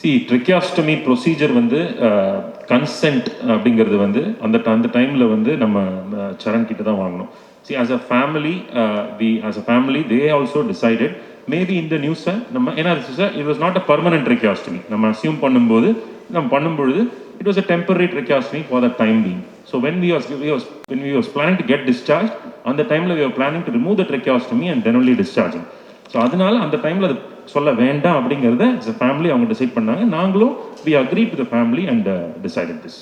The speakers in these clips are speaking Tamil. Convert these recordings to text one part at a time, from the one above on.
சி ட்ரிக்கியாஸ்டமி ப்ரொசீஜர் வந்து கன்சென்ட் அப்படிங்கிறது வந்து அந்த அந்த டைமில் வந்து நம்ம சரண் கிட்ட தான் வாங்கணும். See as a family we as a family they also decided maybe இந்த நியூஸை நம்ம ஏன்னா it was not a permanent tracheostomy நம்ம அசியூம் பண்ணும்போது நம்ம பண்ணும்பொழுது it was a temporary tracheostomy for the time being so when we was we was when we was planning to get discharge அந்த டைமில் we are planning to remove the tracheostomy and then only discharging so அதனால அந்த டைமில் அது சொல்ல வேண்டாம் அப்படிங்கிறத ஃபேமிலி அவங்க டிசைட் பண்ணாங்க. நாங்களும் we agree to the family and decided this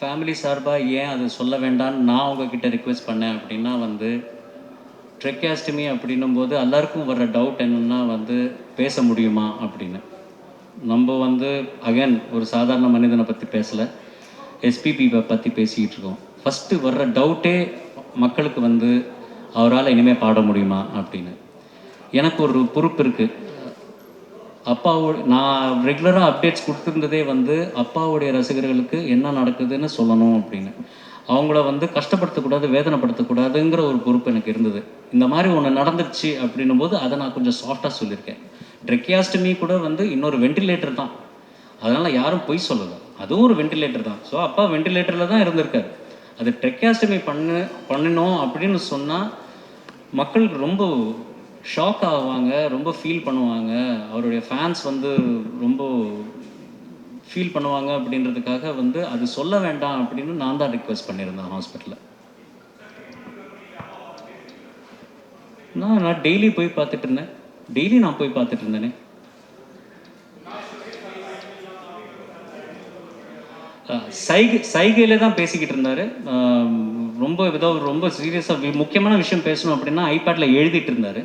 family சார்பாக ஏன் அதை சொல்ல வேண்டாம்னு நான் உங்ககிட்ட ரிக்வெஸ்ட் பண்ணேன் அப்படின்னா வந்து ட்ரெக்காஸ்டமி அப்படின்னும் போது எல்லாருக்கும் வர்ற டவுட் என்னென்னா வந்து பேச முடியுமா அப்படின்னு. நம்ம வந்து அகைன் ஒரு சாதாரண மனிதனை பற்றி பேசலை. எஸ்பிபி பற்றி பேசிக்கிட்டு இருக்கோம். ஃபஸ்ட்டு வர்ற டவுட்டே மக்களுக்கு வந்து அவரால் இனிமேல் பாட முடியுமா அப்படின்னு. எனக்கு ஒரு பொறுப்பு இருக்குது அப்பாவோட நான் ரெகுலராக அப்டேட்ஸ் கொடுத்துருந்ததே வந்து அப்பாவுடைய ரசிகர்களுக்கு என்ன நடக்குதுன்னு சொல்லணும் அப்படின்னு. அவங்கள வந்து கஷ்டப்படுத்தக்கூடாது வேதனைப்படுத்தக்கூடாதுங்கிற ஒரு பொறுப்பு எனக்கு இருந்தது. இந்த மாதிரி ஒன்று நடந்துருச்சு அப்படின்னும் போது அதை நான் கொஞ்சம் சாஃப்டாக சொல்லியிருக்கேன். ட்ரெக்கியாஸ்டமி கூட வந்து இன்னொரு வெண்டிலேட்டர் தான். அதனால் யாரும் பொய் சொல்லலை. அதுவும் ஒரு வெண்டிலேட்டர் தான். ஸோ அப்பா வெண்டிலேட்டரில் தான் இருந்திருக்காரு. அது ட்ரெக்கியாஸ்டமி பண்ணு பண்ணணும் அப்படின்னு சொன்னால் மக்களுக்கு ரொம்ப ஷாக் ஆவாங்க ரொம்ப ஃபீல் பண்ணுவாங்க. அவருடைய ஃபேன்ஸ் வந்து ரொம்ப ஃபீல் பண்ணுவாங்க அப்படின்றதுக்காக வந்து அது சொல்ல வேண்டாம் அப்படின்னு நான் தான் ரிக்வெஸ்ட் பண்ணியிருந்தேன் ஹாஸ்பிட்டலில் நான் நான் டெய்லி போய் பார்த்துட்டு இருந்தேன். டெய்லி நான் போய் பார்த்துட்டு இருந்தேனே. சைகை சைகையில தான் பேசிக்கிட்டு இருந்தாரு. ரொம்ப ஏதோ ரொம்ப சீரியஸாக முக்கியமான விஷயம் பேசணும் அப்படின்னா ஐபேடில் எழுதிட்டு இருந்தாரு.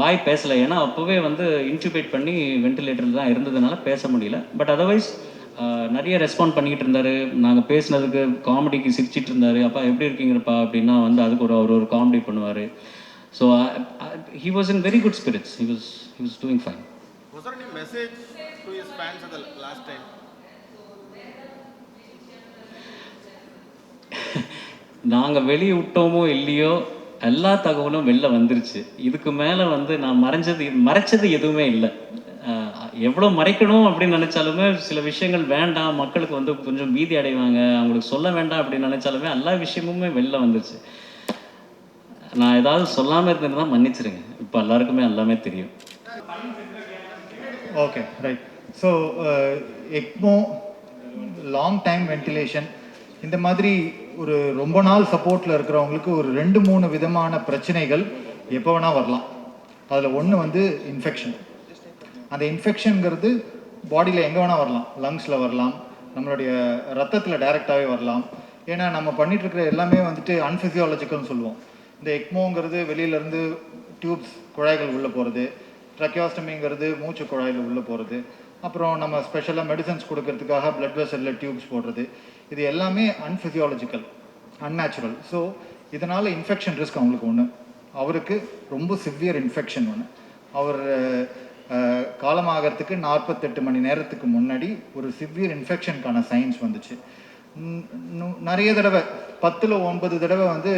வாய் பேசலை. ஏன்னா அப்போவே வந்து இன்டியூபேட் பண்ணி வென்டிலேட்டரில் தான் இருந்ததுனால பேச முடியல. பட் அதர்வைஸ் நிறைய ரெஸ்பாண்ட் பண்ணிக்கிட்டு இருந்தாரு. நாங்கள் பேசினதுக்கு காமெடிக்கு சிரிச்சிட்டு இருந்தாரு. அப்பா எப்படி இருக்கீங்கப்பா? அப்படின்னா வந்து அதுக்கு ஒரு அவர் ஒரு காமெடி பண்ணுவார். So he was in very good spirits he was he was doing fine? நாங்கள் வெளியே விட்டோமோ இல்லையோ எல்லா தகவலும் வெளில வந்துருச்சு. இதுக்கு மேலே வந்து நான் மறைஞ்சது மறைச்சது எதுவுமே இல்லை. எவ்வளோ மறைக்கணும் அப்படின்னு நினச்சாலுமே சில விஷயங்கள் வேண்டாம். மக்களுக்கு வந்து கொஞ்சம் பீதி அடைவாங்க. அவங்களுக்கு சொல்ல வேண்டாம் அப்படின்னு நினச்சாலுமே எல்லா விஷயமுமே வெளில வந்துருச்சு. நான் ஏதாவது சொல்லாமல் இருந்ததுன்னா மன்னிச்சிருங்க. இப்போ எல்லாருக்குமே எல்லாமே தெரியும். Okay right so ECMO long time ventilation இந்த மாதிரி ஒரு ரொம்ப நாள் சப்போர்ட்டில் இருக்கிறவங்களுக்கு ஒரு ரெண்டு மூணு விதமான பிரச்சனைகள் எப்போ வேணால் வரலாம். அதில் ஒன்று வந்து இன்ஃபெக்ஷன் அந்த இன்ஃபெக்ஷனுங்கிறது பாடியில் எங்கே வேணால் வரலாம். லங்ஸில் வரலாம். நம்மளுடைய ரத்தத்தில் டைரெக்டாகவே வரலாம். ஏன்னா நம்ம பண்ணிட்டு இருக்கிற எல்லாமே வந்துட்டு அன்ஃபிசியாலஜிக்கல்னு சொல்லுவோம். இந்த எக்மோங்கிறது வெளியிலேருந்து டியூப்ஸ் குழாய்கள் உள்ளே போகிறது ட்ரக்கியாஸ்டமிங்கிறது மூச்சு குழாயில் உள்ளே போகிறது அப்புறம் நம்ம ஸ்பெஷலாக மெடிசன்ஸ் கொடுக்கறதுக்காக ப்ளட் வெசலில் டியூப்ஸ் போடுறது. இது எல்லாமே அன்ஃபிசியாலஜிக்கல் அன்நேச்சுரல் ஸோ இதனால் இன்ஃபெக்ஷன் ரிஸ்க் அவங்களுக்கு ஒன்று அவருக்கு ரொம்ப சிவியர் இன்ஃபெக்ஷன் ஒன்று அவர் காலமாகறதுக்கு நாற்பத்தெட்டு மணி நேரத்துக்கு முன்னாடி ஒரு சிவியர் இன்ஃபெக்ஷனுக்கான சயின்ஸ் வந்துச்சு. நிறைய தடவை பத்தில் ஒன்பது தடவை வந்து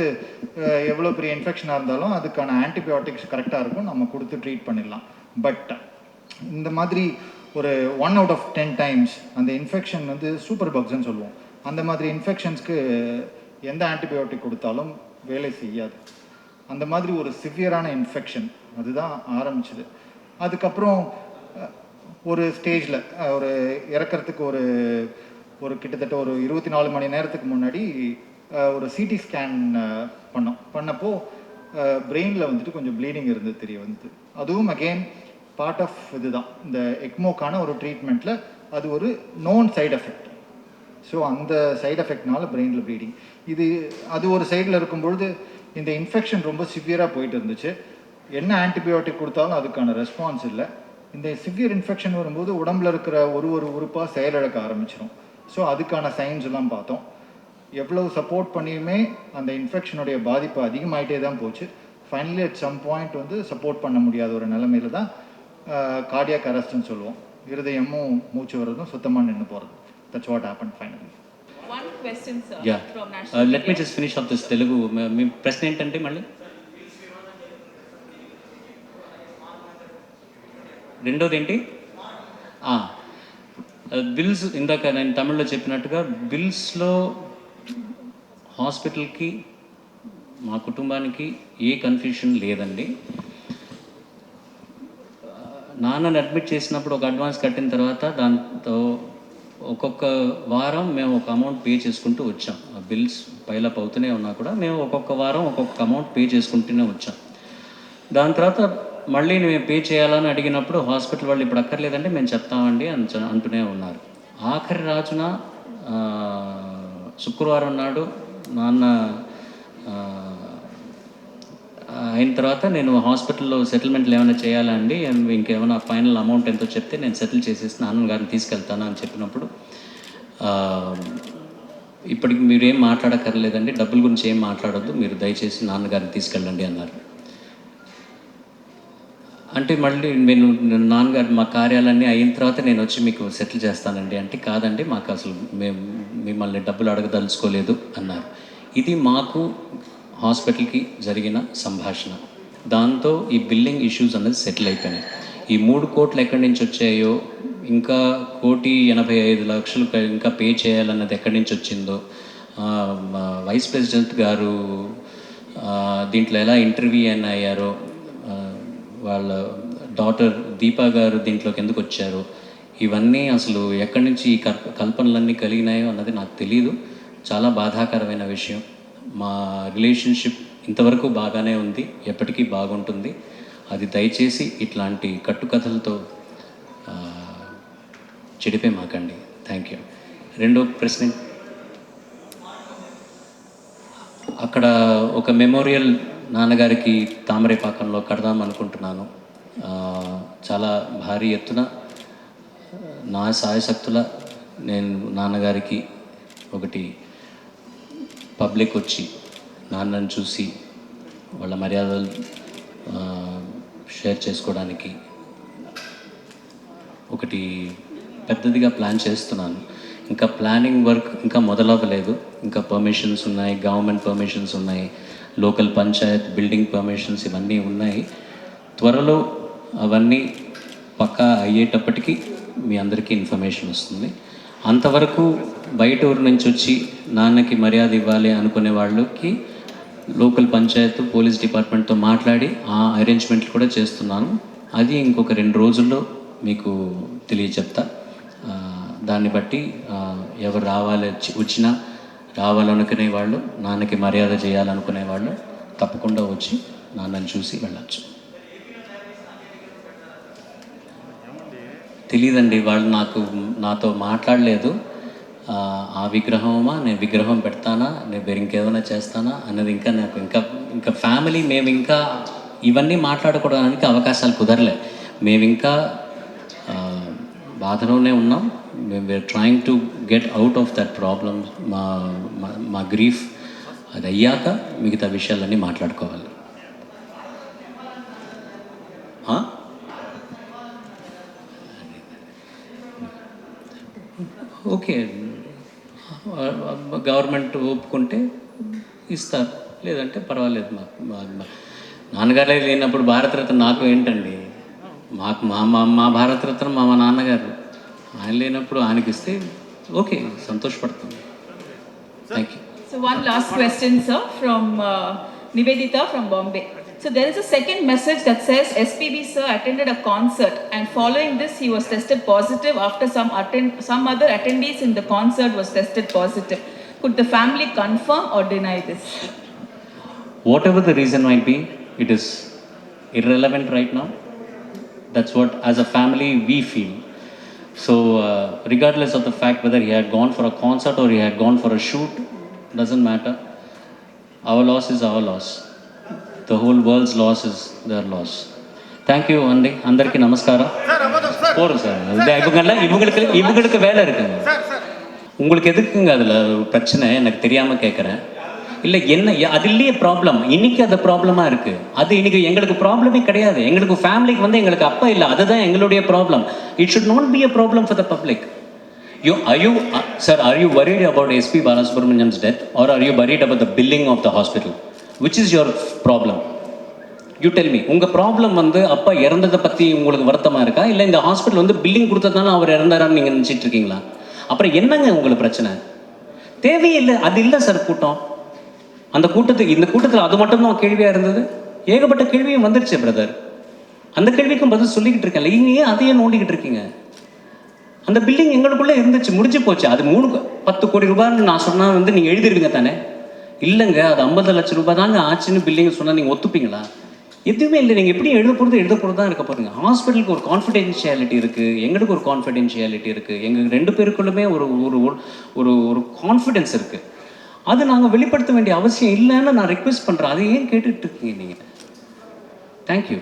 எவ்வளோ பெரிய இன்ஃபெக்ஷனாக இருந்தாலும் அதுக்கான ஆன்டிபயோட்டிக்ஸ் கரெக்டாக இருக்கும். நம்ம கொடுத்து ட்ரீட் பண்ணிடலாம். பட் இந்த மாதிரி ஒரு one out of ten times அந்த இன்ஃபெக்ஷன் வந்து சூப்பர் பக்ஸ்ன்னு சொல்லுவோம். அந்த மாதிரி இன்ஃபெக்ஷன்ஸ்க்கு எந்த ஆன்டிபயோட்டிக் கொடுத்தாலும் வேலை செய்யாது. அந்த மாதிரி ஒரு சிவியரான இன்ஃபெக்ஷன் அதுதான் ஆரம்பிச்சது. அதுக்கப்புறம் ஒரு ஸ்டேஜில் ஒரு இறக்கிறதுக்கு ஒரு ஒரு கிட்டத்தட்ட ஒரு இருபத்தி நாலு மணி நேரத்துக்கு முன்னாடி ஒரு சிடி ஸ்கேன் பண்ணோம். பண்ணப்போ பிரெயினில் வந்துட்டு கொஞ்சம் ப்ளீடிங் இருந்தது தெரிய வந்தது. அதுவும் அகெயின் பார்ட் ஆஃப் இதுதான். இந்த எக்மோக்கான ஒரு ட்ரீட்மெண்ட்டில் அது ஒரு நோன் சைட் எஃபெக்ட் ஸோ அந்த சைடு எஃபெக்ட்னால பிரெயினில் ப்ளீடிங் இது அது ஒரு சைடில் இருக்கும்பொழுது இந்த இன்ஃபெக்ஷன் ரொம்ப சிவியராக போயிட்டு இருந்துச்சு. என்ன ஆன்டிபயோட்டிக் கொடுத்தாலும் அதுக்கான ரெஸ்பான்ஸ் இல்லை. இந்த சிவியர் இன்ஃபெக்ஷன் வரும்போது உடம்புல இருக்கிற ஒரு ஒரு உறுப்பாக செயலிழக்க ஆரம்பிச்சிடும் ஸோ அதுக்கான சைன்ஸ் எல்லாம் பார்த்தோம். எவ்வளவு சப்போர்ட் பண்ணியுமே அந்த இன்ஃபெக்ஷனுடைய பாதிப்பு அதிகமாகிட்டே தான் போச்சு. ஃபைனலி அட் சம் பாயிண்ட் வந்து சப்போர்ட் பண்ண முடியாத ஒரு நிலைமையில தான் கார்டியாக் அரெஸ்ட்னு சொல்லுவோம். இருதயமும் மூச்சு வர்றதும் சுத்தமாக நின்று போகிறது that's what happened finally. One question, sir, yeah. from uh, National. Uh, let me just finish up this Telugu. Uh, మీ ప్రశ్న ఏంటంటే మళ్ళీ రెండోది ఏంటి బిల్స్ uh, ఇందాక నేను తమిళ్ళో చెప్పినట్టుగా బిల్స్లో హాస్పిటల్కి మా కుటుంబానికి ఏ కన్ఫ్యూషన్ లేదండి నాన్నని అడ్మిట్ చేసినప్పుడు ఒక అడ్వాన్స్ కట్టిన తర్వాత దాంతో ఒక్కొక్క వారం మేము ఒక అమౌంట్ పే చేసుకుంటూ వచ్చాం. ఆ బిల్స్ పైలప్ అవుతూనే ఉన్నా కూడా మేము ఒక్కొక్క వారం ఒక్కొక్క అమౌంట్ పే చేసుకుంటూనే వచ్చాం. దాని తర్వాత మళ్ళీ మేము పే చేయాలని అడిగినప్పుడు హాస్పిటల్ వాళ్ళు ఇప్పుడు అక్కర్లేదంటే మేము చెప్తామండి అని అంటూనే ఉన్నారు. ఆఖరి రాజున శుక్రవారం నాడు నాన్న అయిన తర్వాత నేను హాస్పిటల్లో సెటిల్మెంట్లు ఏమైనా చేయాలా అండి? అండ్ ఇంకేమైనా ఫైనల్ అమౌంట్ ఎంతో చెప్తే నేను సెటిల్ చేసేసి నాన్నగారిని తీసుకెళ్తాను అని చెప్పినప్పుడు ఇప్పటికి ఇప్పటికి మీరేం మాట్లాడక్కర్లేదండి. డబ్బుల గురించి ఏం మాట్లాడొద్దు. మీరు దయచేసి నాన్నగారిని తీసుకెళ్ళండి అన్నారు. అంటే మళ్ళీ నేను నేను నాన్నగారు మా కార్యాలన్నీ అయిన తర్వాత నేను వచ్చి మీకు సెటిల్ చేస్తానండి. అంటే కాదండి మాకు అసలు మేము మిమ్మల్ని డబ్బులు అడగదలుచుకోలేదు అన్నారు. ఇది మాకు హాస్పిటల్కి జరిగిన సంభాషణ. దాంతో ఈ బిల్లింగ్ ఇష్యూస్ అనేది సెటిల్ అయిపోయినాయి. ఈ మూడు కోట్లు ఎక్కడి నుంచి వచ్చాయో ఇంకా కోటి ఎనభై ఐదు లక్షలు ఇంకా పే చేయాలన్నది ఎక్కడి నుంచి వచ్చిందో వైస్ ప్రెసిడెంట్ గారు దీంట్లో ఎలా ఇంటర్వ్యూ అయిన అయ్యారో వాళ్ళ డాటర్ దీపా గారు దీంట్లోకి ఎందుకు వచ్చారు ఇవన్నీ అసలు ఎక్కడి నుంచి ఈ కల్ప కల్పనలన్నీ కలిగినాయో అన్నది నాకు తెలియదు చాలా బాధాకరమైన విషయం. మా రిలేషన్షిప్ ఇంతవరకు బాగానే ఉంది ఎప్పటికీ బాగుంటుంది. అది దయచేసి ఇట్లాంటి కట్టుకథలతో చెడిపే మాకండి. థ్యాంక్ యూ రెండో ప్రశ్న. అక్కడ ఒక మెమోరియల్ నాన్నగారికి తామరేపాకంలో కడదాం అనుకుంటున్నాను. చాలా భారీ ఎత్తున నా సాయశక్తుల నేను నాన్నగారికి ఒకటి పబ్లిక్ వచ్చి నాన్నని చూసి వాళ్ళ మర్యాదలు షేర్ చేసుకోవడానికి ఒకటి పెద్దదిగా ప్లాన్ చేస్తున్నాను. ఇంకా ప్లానింగ్ వర్క్ ఇంకా మొదలవ్వలేదు. ఇంకా పర్మిషన్స్ ఉన్నాయి గవర్నమెంట్ పర్మిషన్స్ ఉన్నాయి లోకల్ పంచాయత్ బిల్డింగ్ పర్మిషన్స్ ఇవన్నీ ఉన్నాయి. త్వరలో అవన్నీ పక్కా అయ్యేటప్పటికీ మీ అందరికీ ఇన్ఫర్మేషన్ వస్తుంది. అంతవరకు బయట ఊరు నుంచి వచ్చి నాన్నకి మర్యాద ఇవ్వాలి అనుకునే వాళ్ళకి లోకల్ పంచాయత్ పోలీస్ డిపార్ట్మెంట్తో మాట్లాడి ఆ అరేంజ్మెంట్లు కూడా చేస్తున్నాను. అది ఇంకొక రెండు రోజుల్లో మీకు తెలియచెప్తా. దాన్ని బట్టి ఎవరు రావాలి వచ్చి- వచ్చినా రావాలనుకునే వాళ్ళు నాన్నకి మర్యాద చేయాలనుకునే వాళ్ళు తప్పకుండా వచ్చి నాన్నని చూసి వెళ్ళచ్చు. తెలియదండి వాళ్ళు నాకు నాతో మాట్లాడలేదు. ఆ, విగ్రహమా నేను విగ్రహం పెడతానా నేను వేరే ఇంకేమైనా చేస్తానా అన్నది ఇంకా నాకు ఇంకా ఇంకా ఫ్యామిలీ మేము ఇంకా ఇవన్నీ మాట్లాడుకోవడానికి అవకాశాలు కుదరలే. మేము ఇంకా బాధలోనే ఉన్నాం. మేము we're trying to get out of that problem మా మా- మా గ్రీఫ్ అది అయ్యాక మిగతా విషయాలన్నీ మాట్లాడుకోవాలి ఆ? ఓకే గవర్నమెంట్ ఒప్పుకుంటే ఇస్తారు. లేదంటే పర్వాలేదు మాకు నాన్నగారే లేనప్పుడు భారతరత్న నాకు ఏంటండి? మాకు మా మా మా భారతరత్న మా మా నాన్నగారు. ఆయన లేనప్పుడు ఆయనకి ఇస్తే okay సంతోషపడుతుంది thank you so one last question sir from Nivedita from Bombay so there is a second message that says SPB sir attended a concert and following this he was tested positive after some attend some other attendees in the concert was tested positive Could the family confirm or deny this? Whatever the reason might be, it is irrelevant right now. That's what, as a family, we feel. So, uh, regardless of the fact whether he had gone for a concert or he had gone for a shoot, doesn't matter. Our loss is our loss. The whole world's loss is their loss. Thank you அண்டி அந்தரிக்கு நமஸ்காரம் sir. சார் இவங்கெல்லாம் இவங்களுக்கு இவங்களுக்கு வேலை இருக்குங்க உங்களுக்கு எதுக்குங்க அதில் பிரச்சனை? எனக்கு தெரியாமல் கேட்குறேன் இல்லை என்ன அதுலேயே ப்ராப்ளம் இன்னைக்கு அது ப்ராப்ளமாக இருக்குது அது இன்னைக்கு எங்களுக்கு ப்ராப்ளமே கிடையாது. எங்களுக்கு ஃபேமிலிக்கு வந்து எங்களுக்கு அப்பா இல்லை. அதுதான் எங்களுடைய problem it should not be a problem for the public you I you sir are you worried about SP Balasubramaniam's death are are you worried about the billing of the hospital which is your problem you tell me உங்கள் ப்ராப்ளம் வந்து அப்பா இறந்ததை பற்றி உங்களுக்கு வருத்தமாக இருக்கா? இல்லை இந்த ஹாஸ்பிட்டல் வந்து பில்லிங் கொடுத்ததுனால அவர் இறந்தாரான்னு நீங்கள் நினச்சிட்டு இருக்கீங்களா? அப்புறம் என்னங்க உங்களுக்கு பிரச்சனை? தேவையில்லை அது இல்லை சார் கூட்டம். அந்த கூட்டத்துக்கு இந்த கூட்டத்தில் அது மட்டும்தான் கேள்வியாக இருந்தது? ஏகப்பட்ட கேள்வியும் வந்துருச்சு பிரதர் அந்த கேள்விக்கும் பதில் சொல்லிக்கிட்டு இருக்கேன் நீங்க ஏன் அதையே நோண்டிக்கிட்டு இருக்கீங்க. அந்த பில்டிங் எங்களுக்குள்ளே இருந்துச்சு முடிஞ்சு போச்சு. அது மூணு கோ- பத்து கோடி ரூபான்னு நான் சொன்னால் வந்து நீங்கள் எழுதிருவீங்க தானே? இல்லைங்க அது ஐம்பது லட்சம் ரூபாய் தாங்க ஆச்சுன்னு பில்டிங் சொன்னால் நீங்கள் ஒத்துப்பீங்களா? எதுவுமே இல்லை. நீங்கள் எப்படி எழுத போகிறது எழுத போகிறது தான் இருக்க போகிறீங்க ஹாஸ்பிட்டலுக்கு ஒரு கான்ஃபிடென்ஷியாலிட்டி இருக்குது எங்களுக்கு ஒரு கான்ஃபிடென்ஷியாலிட்டி இருக்குது எங்கள் ரெண்டு பேருக்குள்ளுமே ஒரு ஒரு ஒரு ஒரு கான்ஃபிடென்ஸ் இருக்குது அது நாங்கள் வெளிப்படுத்த வேண்டிய அவசியம் இல்லைன்னு நான் ரெக்வெஸ்ட் பண்ணுறேன் அதை ஏன் கேட்டுட்டு இருக்கீங்க நீங்கள் தேங்க்யூ